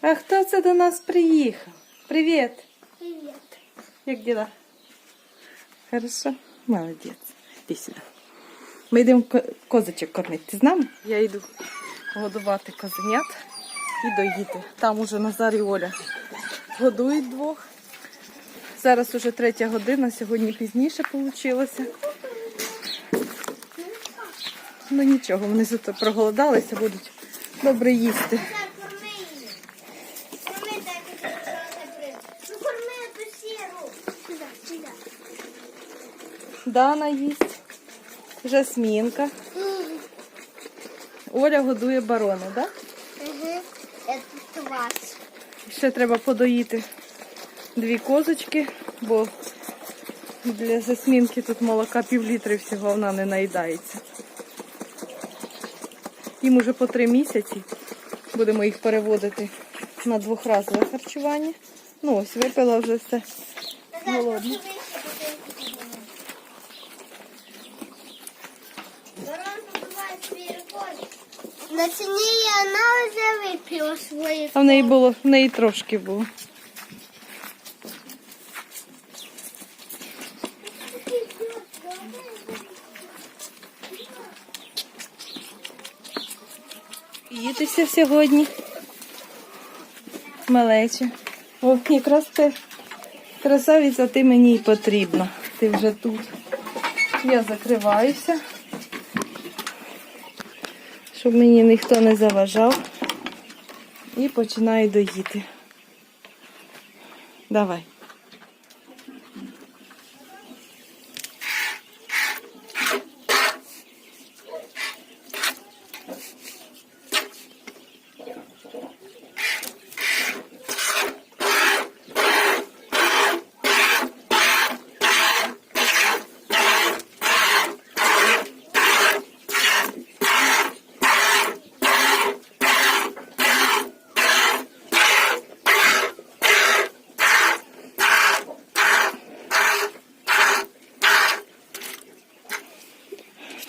А хто це до нас приїхав? Привіт! Привет. Як діла? Хорошо? Молодець. Іди сюди. Ми йдемо ко- козочок кормити. Ти з нами? Я йду годувати козенят і доїти. Там уже Назар і Оля годують двох. Зараз уже третя година, сьогодні пізніше вийшло. Ну нічого, вони зато проголодалися, будуть добре їсти. Дана їсть, Жасмінка. Оля годує барона, так? Угу. Это тварь. Ще треба подоїти дві козочки, бо для засмінки тут молока пів літри всього вона не наїдається. Їм уже по три місяці. Будемо їх переводити на двохразове харчування. Ну ось випила вже все. Голодні. На ціні вона вже випила свої. А в неї було, в неї трошки було. Їдеся сьогодні. Малече. О, якраз ти красавиця, ти мені й потрібна. Ти вже тут. Я закриваюся, щоб мені ніхто не заважав. І починаю доїти. Давай.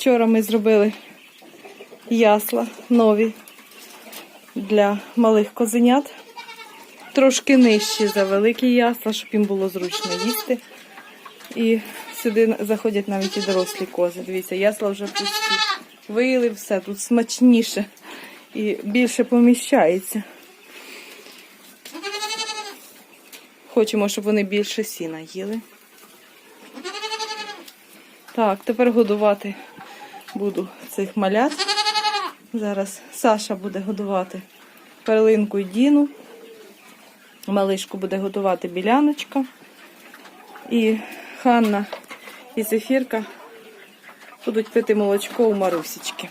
Вчора ми зробили ясла нові для малих козенят. Трошки нижчі за великі ясла, щоб їм було зручно їсти. І сюди заходять навіть і дорослі кози. Дивіться, ясла вже пусті. Вили все, тут смачніше і більше поміщається. Хочемо, щоб вони більше сіна їли. Так, тепер годувати буду цих малят. Зараз Саша буде годувати перлинку і Діну. Малишку буде готувати біляночка. І Ханна і Зефірка будуть пити молочко у Марусічки.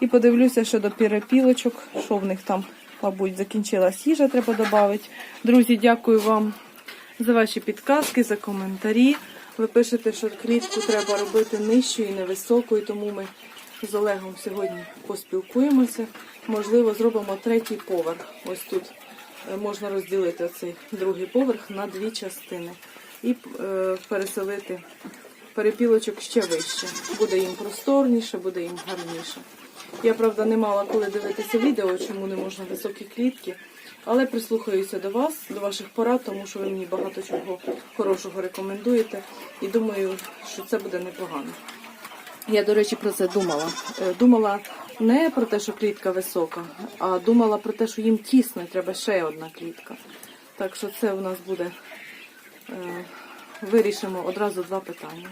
І подивлюся щодо перепілочок, що в них там, мабуть, закінчилась їжа, треба додати. Друзі, дякую вам за ваші підказки, за коментарі. Ви пишете, що клітку треба робити нижчою і невисокою, тому ми з Олегом сьогодні поспілкуємося. Можливо, зробимо третій поверх. Ось тут е, можна розділити цей другий поверх на дві частини і е, переселити перепілочок ще вище. Буде їм просторніше, буде їм гарніше. Я, правда, не мала коли дивитися відео, чому не можна високі клітки. Але прислухаюся до вас, до ваших порад, тому що ви мені багато чого хорошого рекомендуєте. І думаю, що це буде непогано. Я, до речі, про це думала. Е, Думала не про те, що клітка висока, а думала про те, що їм тісно, і треба ще одна клітка. Так що це у нас буде. е, Вирішимо одразу два питання.